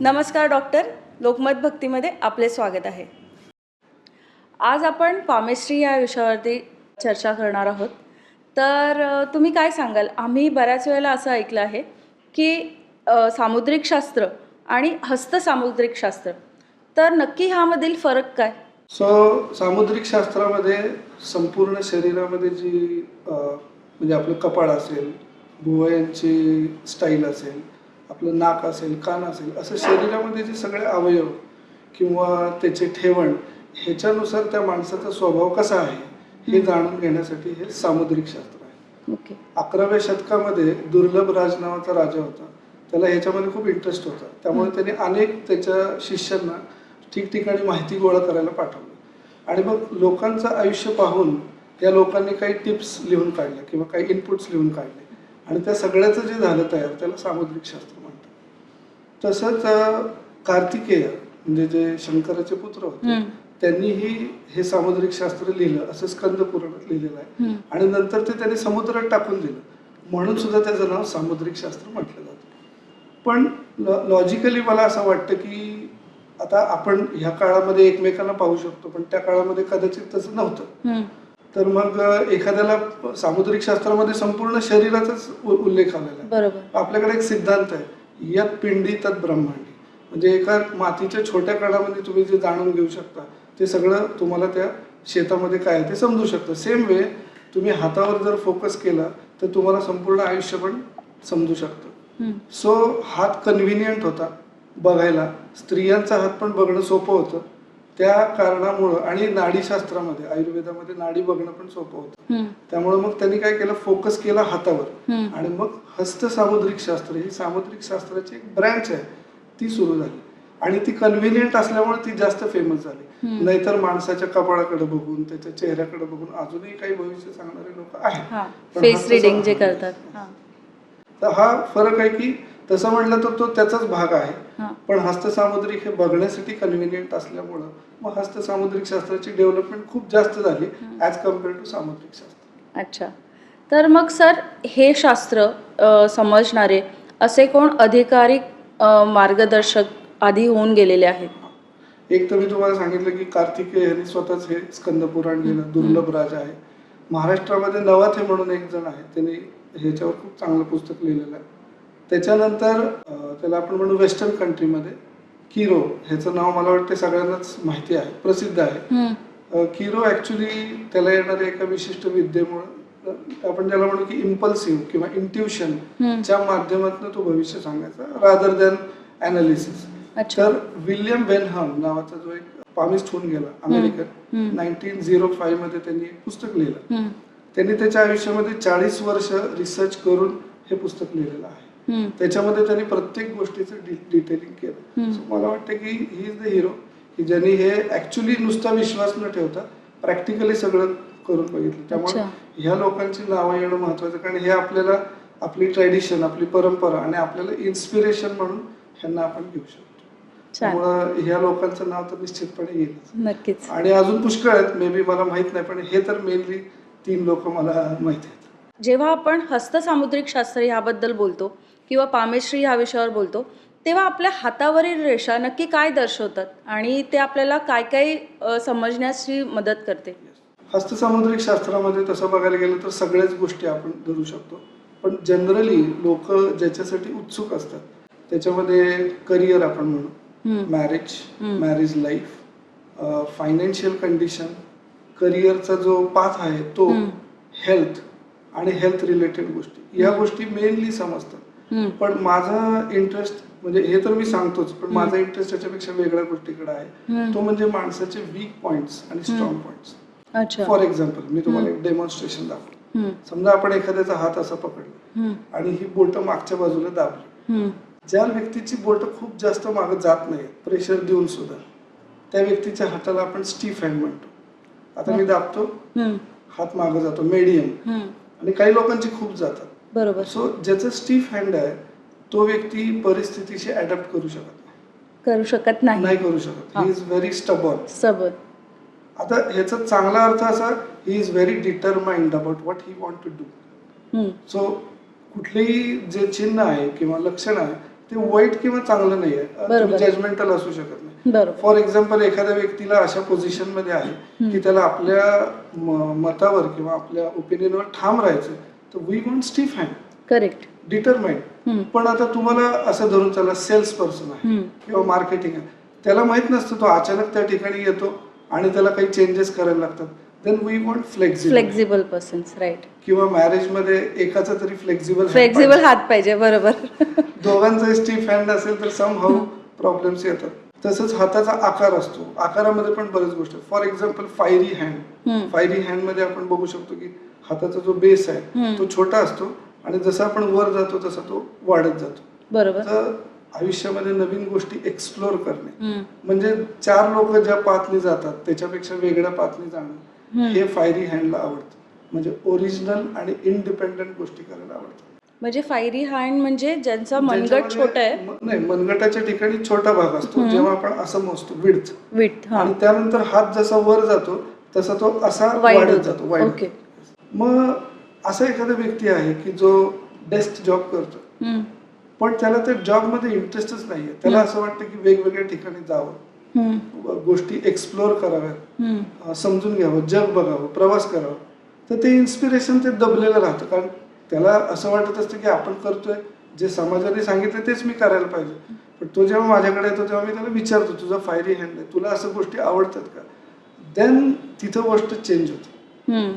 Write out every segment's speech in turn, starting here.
नमस्कार डॉक्टर. लोकमत भक्तीमध्ये आपले स्वागत आहे. आज आपण पामेस्ट्री या विषयावरती चर्चा करणार आहोत. तर तुम्ही काय सांगाल? आम्ही बऱ्याच वेळेला असं ऐकलं आहे की सामुद्रिक शास्त्र आणि हस्तसामुद्रिक शास्त्र. तर नक्की ह्यामधील फरक काय? सो सामुद्रिक शास्त्रामध्ये संपूर्ण शरीरामध्ये जी म्हणजे आपलं कपाळ असेल भुवयांची स्टाईल असेल आपलं नाक असेल कान असेल असं शरीरामध्ये जे सगळे अवयव किंवा त्याचे ठेवण ह्याच्यानुसार त्या माणसाचा स्वभाव कसा आहे हे जाणून घेण्यासाठी हे सामुद्रिक शास्त्र आहे. अकराव्या शतकामध्ये दुर्लभ राज नावाचा राजा होता. त्याला ह्याच्यामध्ये खूप इंटरेस्ट होता. त्यामुळे त्याने अनेक त्याच्या शिष्यांना ठिकठिकाणी माहिती गोळा करायला पाठवलं. आणि मग लोकांचं आयुष्य पाहून त्या लोकांनी काही टिप्स लिहून काढल्या किंवा काही इनपुट्स लिहून काढले आणि त्या सगळ्याचं जे झालं तयार त्याला सामुद्रिक शास्त्र म्हणतात तसंच कार्तिकेय म्हणजे जे शंकराचे पुत्र होते. त्यांनीही हे सामुद्रिक शास्त्र लिहिलं असं स्कंद पुराणात लिहिलेलं आहे. आणि नंतर ते त्यांनी समुद्रात टाकून दिलं म्हणून सुद्धा त्याचं नाव सामुद्रिक शास्त्र म्हटलं जातं पण लॉजिकली मला असं वाटतं की आता आपण ह्या काळामध्ये एकमेकांना पाहू शकतो पण त्या काळामध्ये कदाचित तसं नव्हतं. तर मग एखाद्याला सामुद्रिक शास्त्रामध्ये संपूर्ण शरीराचाच उल्लेख आलेला आहे. बरोबर. आपल्याकडे एक सिद्धांत आहे यत पिंडी तत् ब्रह्मांडी. म्हणजे एका मातीच्या छोट्या कणामध्ये तुम्ही जे जाणून घेऊ शकता ते सगळं तुम्हाला त्या शेतामध्ये काय आहे ते समजू शकतं. सेम वे तुम्ही हातावर जर फोकस केला तर तुम्हाला संपूर्ण आयुष्य पण समजू शकतं. सो हात कन्व्हिनियंट होता बघायला. स्त्रियांचा हात पण बघणं सोपं होतं. त्या कारणामुळं आणि नाडीशास्त्रामध्ये आयुर्वेदामध्ये नाडी बघणं पण सोपं होतं. त्यामुळे मग त्यांनी काय केलं? फोकस केला हातावर. आणि मग हस्त सामुद्रिक शास्त्र ही सामुद्रिक शास्त्राची एक ब्रँच आहे ती सुरू झाली. आणि ती कन्व्हिनियंट असल्यामुळे ती जास्त फेमस झाली. नाहीतर माणसाच्या कपाळाकडे बघून त्याच्या चेहऱ्याकडे बघून अजूनही काही भविष्य सांगणारे लोक आहेत. फेस रिडिंग जे करतात. तर हा फरक आहे की तसं म्हटलं तर तो त्याचाच भाग आहे. पण हस्तसामुद्रिक हे बघण्यासाठी कन्व्हिनियंट असल्यामुळं मग हस्तसामुद्रिक शास्त्राची डेव्हलपमेंट खूप जास्त झाली ॲज कंपेअर टू सामुद्रिक शास्त्र. अच्छा. तर मग सर हे शास्त्र समजणारे असे कोण अधिकारिक अ, मार्गदर्शक आधी होऊन गेलेले आहेत? एक तर मी तुम्हाला सांगितलं की कार्तिकेय यांनी स्वतःच हे स्कंद पुराण लिहिलं. दुर्लभ राजा आहे. महाराष्ट्रामध्ये नवाथे म्हणून एक जण आहे. त्यांनी ह्याच्यावर खूप चांगलं पुस्तक लिहिलेलं आहे. त्याच्यानंतर त्याला आपण म्हणू वेस्टर्न कंट्रीमध्ये किरो ह्याचं नाव मला वाटतं सगळ्यांनाच माहिती आहे प्रसिद्ध आहे किरो ऍक्च्युली त्याला येणाऱ्या एका विशिष्ट विद्येमुळे आपण त्याला म्हणू की इम्पल्सिव्ह किंवा इंट्युशन. च्या माध्यमातून तो भविष्य सांगायचा रादर दॅन अनालिसिस तर विल्यम बेनहम नावाचा जो एक पामिस्ट होऊन गेला अमेरिकन. नाईन्टीन झिरो फाईव्हमध्ये त्यांनी एक पुस्तक लिहिलं. त्यांनी त्याच्या आयुष्यामध्ये चाळीस वर्ष रिसर्च करून हे पुस्तक लिहिलेलं आहे. त्याच्यामध्ये त्यांनी प्रत्येक गोष्टीचं डिटेलिंग केलं. मला वाटतं की ही इज द हिरो की ज्यांनी हे ऍक्च्युली नुसता विश्वास न ठेवता प्रॅक्टिकली सगळं करून बघितलं. त्यामुळे. ह्या लोकांची नावं येणं महत्वाचं कारण हे आपल्याला आपली ट्रेडिशन आपली परंपरा आणि आपल्याला इन्स्पिरेशन म्हणून ह्यांना आपण घेऊ शकतो. त्यामुळं ह्या लोकांचं नाव तर निश्चितपणे येईल नक्कीच. आणि अजून पुष्कळ आहेत. मे बी मला माहीत नाही पण हे तर मेनली तीन लोक मला माहिती आहेत. जेव्हा आपण हस्तसामुद्रिक शास्त्र याबद्दल बोलतो किंवा पामेश्री ह्या विषयावर बोलतो तेव्हा आपल्या हातावरील रेषा नक्की काय दर्शवतात आणि ते आपल्याला काय काय समजण्याची मदत करते हस्तसामुद्रिक शास्त्रामध्ये तसं बघायला गेलं तर सगळ्याच गोष्टी आपण धरू शकतो पण जनरली लोक ज्याच्यासाठी उत्सुक असतात त्याच्यामध्ये करिअर आपण म्हणू. Marriage. Marriage life financial condition करिअरचा जो पाथ आहे तो. हेल्थ आणि हेल्थ रिलेटेड गोष्टी या गोष्टी मेनली समजतात. पण माझा इंटरेस्ट म्हणजे हे तर मी सांगतोच पण. माझा इंटरेस्ट त्याच्यापेक्षा वेगळ्या गोष्टीकडे आहे. तो म्हणजे माणसाचे वीक पॉइंट्स आणि स्ट्रॉंग पॉइंट्स अच्छा फॉर एक्झाम्पल मी तुम्हाला एक डेमॉन्स्ट्रेशन दाखवलं हम्म. समजा आपण एखाद्याचा हात असा पकडला. आणि ही बोट मागच्या बाजूला दाबली. ज्या व्यक्तीची बोट खूप जास्त मागे जात नाही प्रेशर देऊन सुद्धा त्या व्यक्तीच्या हाताला आपण स्टीफ हँड म्हणतो आता मी दाबतो. हात मागे जातो मीडियम. आणि काही लोकांची खूप जातात. बरोबर. सो ज्याचं स्टीफ हँड आहे तो व्यक्ती परिस्थितीशी अडॅप्ट करू शकत नाही. करू शकत नाही. नाही करू शकत. हा. ही इज व्हेरी स्टबॉर्न सबत आता ह्याचा चांगला अर्थ असा he is very determined about what he want to do hmm. So कुठलेही जे चिन्ह आहे किंवा लक्षण आहे ते वाईट किंवा चांगलं बरोबर. जजमेंटल असू शकत नाही. फॉर एक्झाम्पल एखाद्या व्यक्तीला अशा पोझिशनमध्ये आहे की त्याला आपल्या मतावर किंवा आपल्या ओपिनियनवर ठाम राहायचं तर we want stiff hand correct determined पण आता तुम्हाला असं धरून चला सेल्स पर्सन आहे किंवा मार्केटिंग आहे त्याला माहीत नसतं तो अचानक त्या ठिकाणी येतो आणि त्याला काही चेंजेस करायला लागतात. Then we want flexible flexible persons right किंवा मॅरेजमध्ये एकाचा तरी फ्लेक्झिबल फ्लेक्झिबल हात पाहिजे बरोबर. दोघांचा स्टीफ हँड असेल तर सम हाऊ प्रॉब्लेम्स येतात. तसंच हाताचा आकार असतो. आकारामध्ये पण बरेच गोष्टी for example fiery hand fiery हँडमध्ये आपण बघू शकतो की हाताचा जो बेस आहे तो छोटा असतो आणि जसं आपण वर जातो तसा तो वाढत जातो. बरोबर. तर आयुष्यामध्ये नवीन गोष्टी एक्सप्लोर करणे. म्हणजे चार लोक ज्या पाथनी जातात त्याच्यापेक्षा वेगळ्या पाथनी जाणं. हे फायरी हँडला आवडतं. म्हणजे ओरिजिनल आणि इंडिपेंडंट गोष्टी करायला आवडतात. म्हणजे फायरी हँड म्हणजे ज्यांचा मनगट छोटा आहे. नाही मनगटाच्या ठिकाणी छोटा भाग असतो. जेव्हा आपण असं मोजतो विड्थ. हा. आणि त्यानंतर हात जसा वर जातो तसा तो असा वाढत जातो ओके. मग असा एखादा व्यक्ती आहे की जो डेस्क जॉब करतो. पण त्याला त्या जॉबमध्ये इंटरेस्टच नाहीये. त्याला असं वाटतं की वेगवेगळ्या ठिकाणी जावं. गोष्टी एक्सप्लोर कराव्यात. समजून घ्यावं जग बघावं प्रवास करावा. तर ते इन्स्पिरेशन ते दबलेलं राहतं. कारण त्याला असं वाटत असतं की आपण करतोय जे समाजाने सांगितलं तेच मी करायला पाहिजे. पण तो जेव्हा माझ्याकडे येतो तेव्हा मी त्याला विचारतो तुझा फायरी हँड आहे तुला असं गोष्टी आवडतात का? देन तिथं गोष्ट चेंज होते.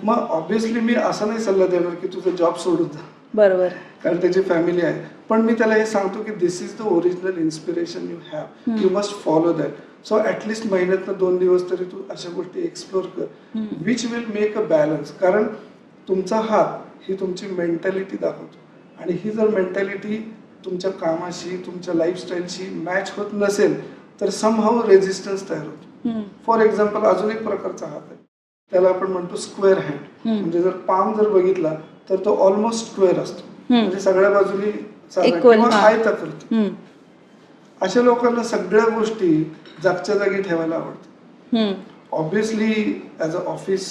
मग ऑब्विसली मी असं नाही सल्ला देणार की तुझं जॉब सोडून जा. बरोबर. कारण त्याची फॅमिली आहे. पण मी त्याला हे सांगतो की this is the original inspiration you have you must follow that so at least महिन्यातनं दोन दिवस तरी तू अशा गोष्टी एक्सप्लोर कर. Which will make a balance कारण तुमचा हात ही तुमची मेंटॅलिटी दाखवतो. आणि ही जर मेंटॅलिटी तुमच्या कामाशी तुमच्या लाईफस्टाईलशी मॅच होत नसेल तर समहाऊ रेजिस्टन्स तयार होतो. फॉर एक्झाम्पल अजून एक प्रकारचा हात आहे. त्याला आपण म्हणतो स्क्वेअर हँड म्हणजे जर पाम जर बघितला तर तो ऑलमोस्ट स्क्वेअर असतो. म्हणजे सगळ्या बाजूनी. आयताकृती. अशा लोकांना सगळ्या गोष्टी जागच्या जागी ठेवायला आवडतात. ऑब्विसली ॲज अ ऑफिस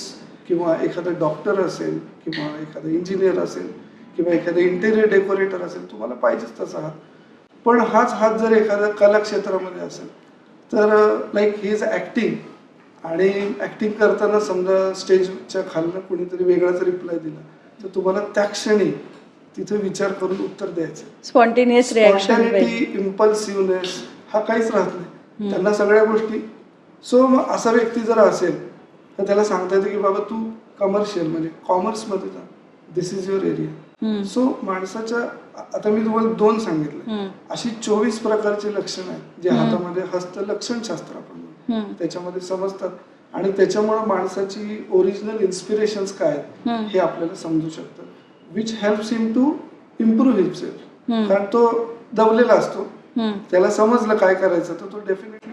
किंवा एखादा डॉक्टर असेल किंवा एखादा इंजिनियर असेल किंवा एखादा इंटेरियर डेकोरेटर असेल तुम्हाला पाहिजेच तसा हात. पण हाच हात जर एखाद्या कला क्षेत्रामध्ये असेल तर लाईक ही इज ॲक्टिंग आणि ॲक्टिंग करताना समजा स्टेजच्या खालनं कुणीतरी वेगळाच रिप्लाय दिला. तर तुम्हाला त्या क्षणी तिथे विचार करून उत्तर द्यायचं. स्पॉन्टेनियस रिॲक्शन स्पॉन्टॅनिटी इम्पल्सिव्हनेस हा काहीच राहत नाही. त्यांना सगळ्या गोष्टी सो मग असा व्यक्ती जर असेल तर त्याला सांगता येतं की बाबा तू कमर्शियल म्हणजे कॉमर्समध्ये जा. This is your area so माणसाच्या आता मी तुम्हाला दोन सांगितले. अशी चोवीस प्रकारची लक्षणं आहेत जे हातामध्ये हस्त लक्षण शास्त्र आपण. त्याच्यामध्ये समजतात. आणि त्याच्यामुळे माणसाची ओरिजिनल इन्स्पिरेशन्स काय आहेत हे आपल्याला समजू शकतं. Which helps him to improve himself कारण तो दबलेला असतो. त्याला समजलं काय करायचं तर तो डेफिनेटली